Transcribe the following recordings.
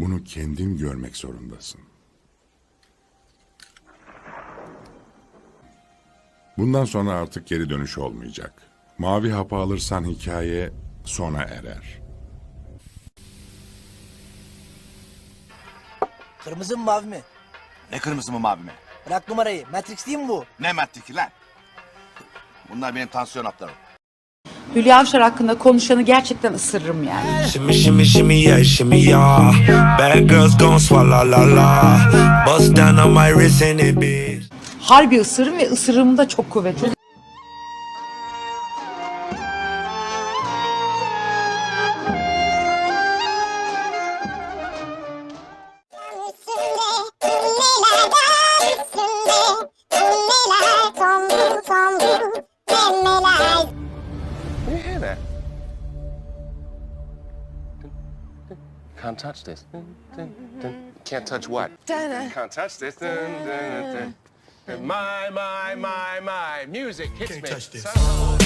Bunu kendin görmek zorundasın. Bundan sonra artık geri dönüş olmayacak. Mavi hapı alırsan hikaye sona erer. Kırmızı mı mavi mi? Ne kırmızı mı mavi mi? Bırak numarayı. Matrix değil mi bu? Ne Matrix'i lan? Bunlar benim tansiyon haplarım. Hülya Avşar hakkında konuşanı gerçekten ısırırım yani. Shimmy, shimmy, shimmy, yeah, shimmy, yeah. Bad girls gon' swallow la la. Bust down on my wrist and it bitch. Harbi ısırırım ve ısırığım da çok kuvvetli. Can't touch this. Dun, dun, dun. Can't touch what? Can't touch this. Dun, dun, dun, dun. My, my, my, my. Music hits Can't me. touch this. Somehow.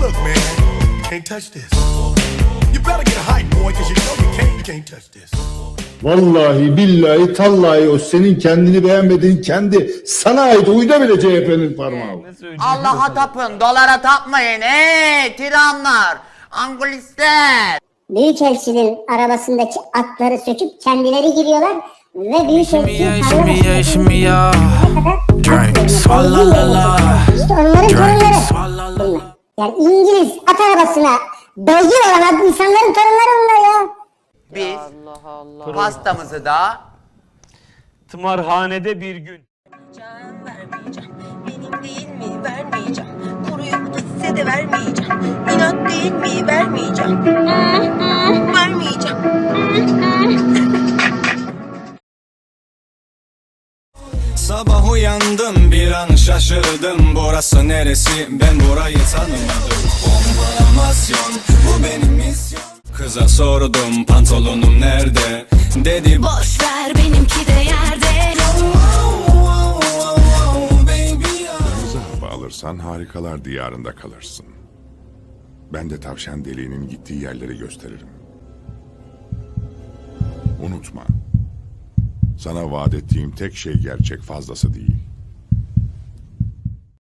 Look, man, can't touch this. You better get a height, boy, cause you know you can't, you can't touch this. Vallahi billahi tallahi o senin kendini beğenmediğin kendi sana ait uyda bile CHP'nin parmağı. Allah'a tapın, dolara tapmayın ey tiranlar, angulistler. Büyükelçinin arabasındaki atları söküp kendileri giriyorlar ve Büyükelçinin tarla Drink, swallow la la. İşte onların torunları. Yani İngiliz at arabasına beygir olan insanların torunları onlar ya. Biz pastamızı da Tımarhanede bir gün. Sabah uyandım bir an şaşırdım Burası neresi ben burayı tanımadım Bombalamasyon bu benim misyon Kıza sordum pantolonum nerede Dedi Boş ver benimki de yerde. Hapı alırsan harikalar diyarında kalırsın. Ben de tavşan deliğinin gittiği yerleri gösteririm. Unutma. Sana vaat ettiğim tek şey gerçek fazlası değil.